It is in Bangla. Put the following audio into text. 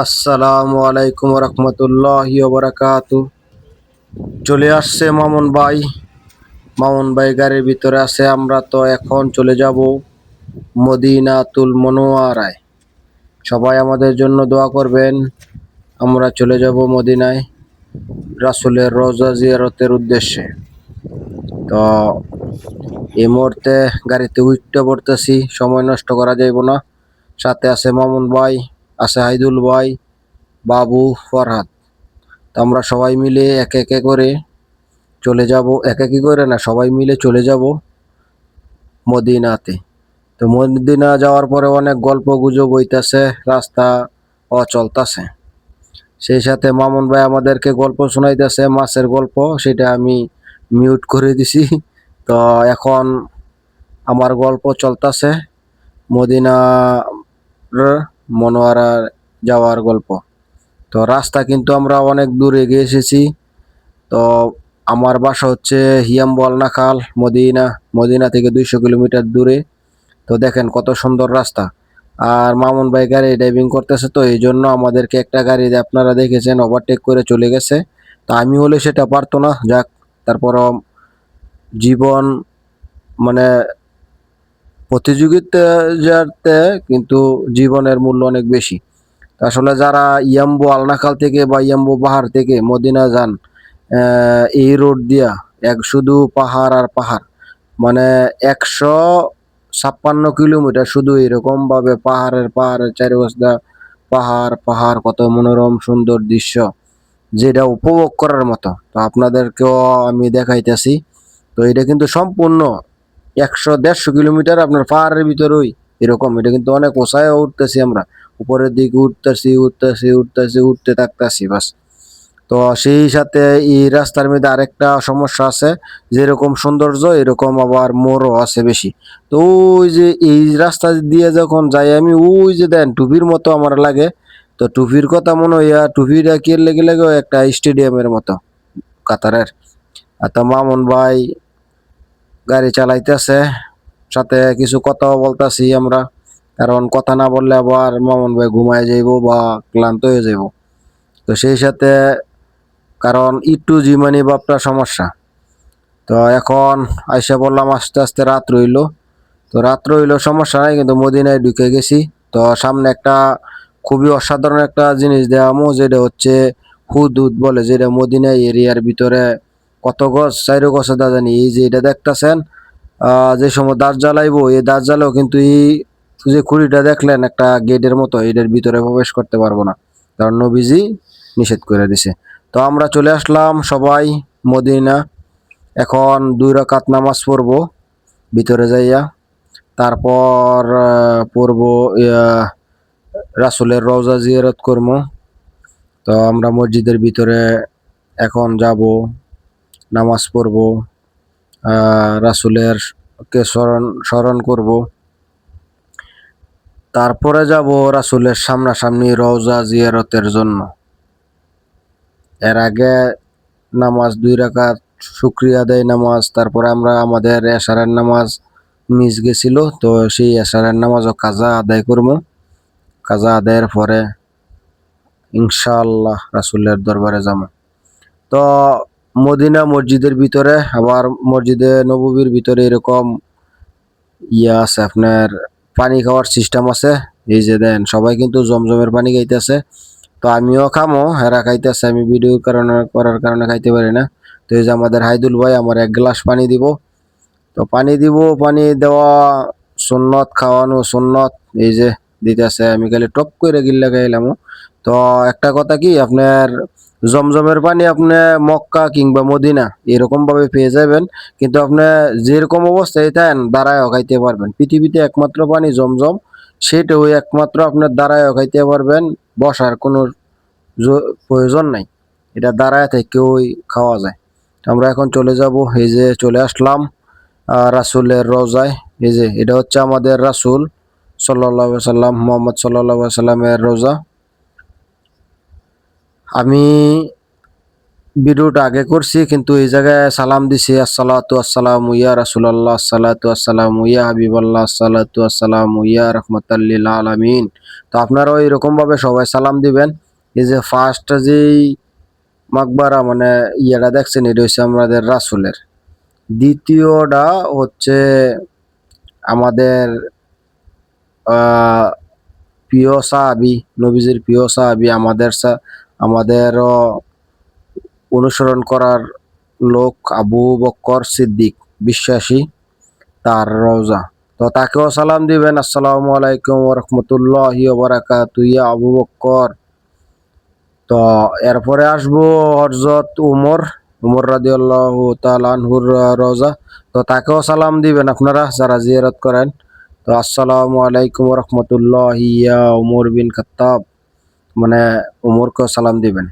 আসসালামু আলাইকুম রহমতুল্লাহ বারাকাতু। চলে আসছে মামুন ভাই। মামুন ভাই গাড়ির ভিতরে আছে, আমরা তো এখন চলে যাব মদিনাতুল মনোয়ারায়। সবাই আমাদের জন্য দোয়া করবেন, আমরা চলে যাব মদিনায় রাসুলের রোজা জিয়ারতের উদ্দেশ্যে। তো এই মুহূর্তে গাড়িতে উঠতে পড়তেছি, সময় নষ্ট করা যাইব না। সাথে আছে মামুন ভাই। আছে হাইদুল ভাই, বাবু, ফরহাদ। আমরা সবাই মিলে এক একে করে চলে যাব। এক একে করে না, সবাই মিলে চলে যাব মদিনাতে। তো মদিনা যাওয়ার পরে অনেক গল্প গুজব হইতাছে, রাস্তা অচলতাছে। সেই সাথে মামুন ভাই আমাদেরকে গল্প শোনাইতেছে, মাছের গল্প, সেটা আমি মিউট করে দিছি। তো এখন আমার গল্প চলতেছে। মদিনা মনোয়ারা যাওয়ার গল্প। তো রাস্তা কিন্তু আমরা অনেক দূর এগিয়ে এসেছি। তো আমার বাসা হচ্ছে হিয়ামবল নাখাল মদিনা মদিনা থেকে দুইশো কিলোমিটার দূরে। তো দেখেন কত সুন্দর রাস্তা। আর মামুন ভাই গাড়ি ড্রাইভিং করতেছে তো, এই জন্য আমাদেরকে একটা গাড়ি আপনারা দেখেছেন ওভারটেক করে চলে গেছে। তো আমি হলে সেটা পারতো না, যাক তারপর জীবন মানে প্রতিযোগিতাতে কিন্তু জীবনের মূল্য অনেক বেশি। আসলে যারা ইয়াম্বু আলনাখাল থেকে বা ইয়াম্বু পাহাড় থেকে মদিনা যান এই রোড দিয়া এক শুধু পাহাড় আর পাহাড় মানে একশো ছাপ্পান্ন কিলোমিটার শুধু এরকম ভাবে পাহাড়ের পাহাড়ের চারিপাশটা পাহাড় পাহাড়, কত মনোরম সুন্দর দৃশ্য, যেটা উপভোগ করার মতো। তো আপনাদেরকেও আমি দেখাইতেছি। তো এটা কিন্তু সম্পূর্ণ একশো দেড়শো কিলোমিটার আপনার পাহাড়ের ভিতরেই এরকম। এটা কিন্তু অনেক ওসায় উঠতেছি আমরা। উপরের দিকে উঠতেছি উঠতেছি উঠতেছি, উঠতে থাকতেছি, বাস। তো সেই সাথে এই রাস্তার মধ্যে আরেকটা সমস্যা আছে, যেরকম সৌন্দর্য, এরকম আবার মোরও আছে বেশি। তো ওই যে এই রাস্তা দিয়ে যখন যাই আমি, ওই যে দেন টুপির মতো আমার লাগে। তো টুপির কথা মনে হইয়া টুপিটা কি লেগে লাগে একটা স্টেডিয়ামের মতো, কাতারের। আর তো মামুন ভাই গাড়ি চালাইতেছে। সাথে কিছু কথাও বলতাছি আমরা। কারণ কথা না বললে আবার মামুন ভাই ঘুমায় যাইব বা ক্লান্ত হয়ে যাইব। তো সেই সাথে কারণ একটু জিমানি বাপটা সমস্যা। তো এখন আইসা বললাম আস্তে আস্তে রাত রইল। তো রাত রইল সমস্যা নাই, কিন্তু মদিনায় ঢুকে গেছি। তো সামনে একটা খুবই অসাধারণ একটা জিনিস দেওয়া দেওয়ামো যেটা হচ্ছে হুদুদ বলে, যেটা মদিনা এরিয়ার ভিতরে কত গছ, চাইরো গছে দা জানি। এই যে এটা দেখতেছেন যে সময় দাঁত জ্বালাইবো, এই দাঁত জ্বালাও কিন্তু এই যে খুঁড়িটা দেখলেন একটা গেটের মতো, এটার ভিতরে প্রবেশ করতে পারব না। কারণ নবীজি নিষেধ করে দিছে। তো আমরা চলে আসলাম সবাই মদিনা। এখন দুই রাকাত নামাজ পড়ব, ভিতরে যাইয়া। তারপর পড়ব রাসূলের রওজা জিয়ারত করব তো আমরা মসজিদের ভিতরে এখন যাব। নামাজ পড়ব রাসূলের কে স্মরণ স্মরণ করব। তারপরে যাব রাসুলের সামনাসামনি রওজা জিয়ারতের জন্য। এর আগে নামাজ দুই রাকাত, শুক্রিয়া আদায় নামাজ, তারপরে আমরা আমাদের এশারের নামাজ মিস গেছিল, তো সেই এশারের নামাজও কাজা আদায় করব। কাজা আদায়ের পরে ইনশাআল্লাহ রাসুলের দরবারে যাব। তো মদিনা মসজিদের ভিতরে, আবার মসজিদে নববীর ভিতরে এরকম ইয়ে আছে, আপনার পানি খাওয়ার সিস্টেম আছে। এই যে দেন, সবাই কিন্তু জমজমের পানি খাইতেছে। তো আমিও খামো হেরা খাইতেছে, আমি ভিডিও কারণে করার কারণে খাইতে পারি না। তো এই যে আমাদের হাইদুল ভাই, আমার এক গ্লাস পানি দিব। তো পানি দিব, পানি দেওয়া সুন্নত, খাওয়ানো সুন্নত, এই যে দিতেছে, আমি খালি টপ করে গিল্লা খাইলাম। তো একটা কথা কি, আপনার জমজমের পানি আপনি মক্কা কিংবা মদিনা এরকম ভাবে পেয়ে যাবেন। কিন্তু আপনি যেরকম অবস্থায় থাকেন, দাঁড়ায়ও খাইতে পারবেন। পৃথিবীতে একমাত্র পানি জমজম, সেটাও একমাত্র আপনার দাঁড়ায়ও খাইতে পারবেন। বসার কোনো প্রয়োজন নাই। এটা দাঁড়ায় থেকেওই খাওয়া যায়। আমরা এখন চলে যাব, এই যে চলে আসলাম রাসূলের রোজায় এই যে, এটা হচ্ছে আমাদের রাসূল আলাইহি সাল্লাম মোহাম্মদ আলাইহি সাল্লামের রোজা আমি ভিডিওটা আগে করছি, কিন্তু এই জায়গায় সালাম দিছি, আসসালাতু আসসালামু ইয়া রাসূলুল্লাহ, আসসালাতু আসসালামু ইয়া হাবিবাল্লাহ, আসসালাতু আসসালামু ইয়া রাহমাতাল্লিল আলামিন। তো আপনারাও এরকম ভাবে সবাই সালাম দিবেন। এই যে ফার্স্ট যেই মাকবারা মানে ইয়েটা দেখছেন, এটা হচ্ছে আমাদের রাসুলের। দ্বিতীয়টা হচ্ছে আমাদের প্রিয় সাহাবি, নবীজির প্রিয় সাহাবি, আমাদের আমাদেরও অনুসরণ করার লোক আবু বক্কর সিদ্দিক বিশ্বাসী, তার রওজা। তো তাকেও সালাম দিবেন। আসসালামু আলাইকুম রহমতুল্লাহ বারাকাতু ইয়া আবু বক্কর। তো এরপরে আসব হরজত উমর উমর রাদিয়াল্লাহু তাআলা আনহুর রওজা। তো তাকেও সালাম দিবেন আপনারা যারা জিয়ারত করেন। তো আসসালামু আলাইকুম রহমতুল্লাহ ইয়া উমর বিন খাত্তাব। মানে উমরকে সালাম দিবেন।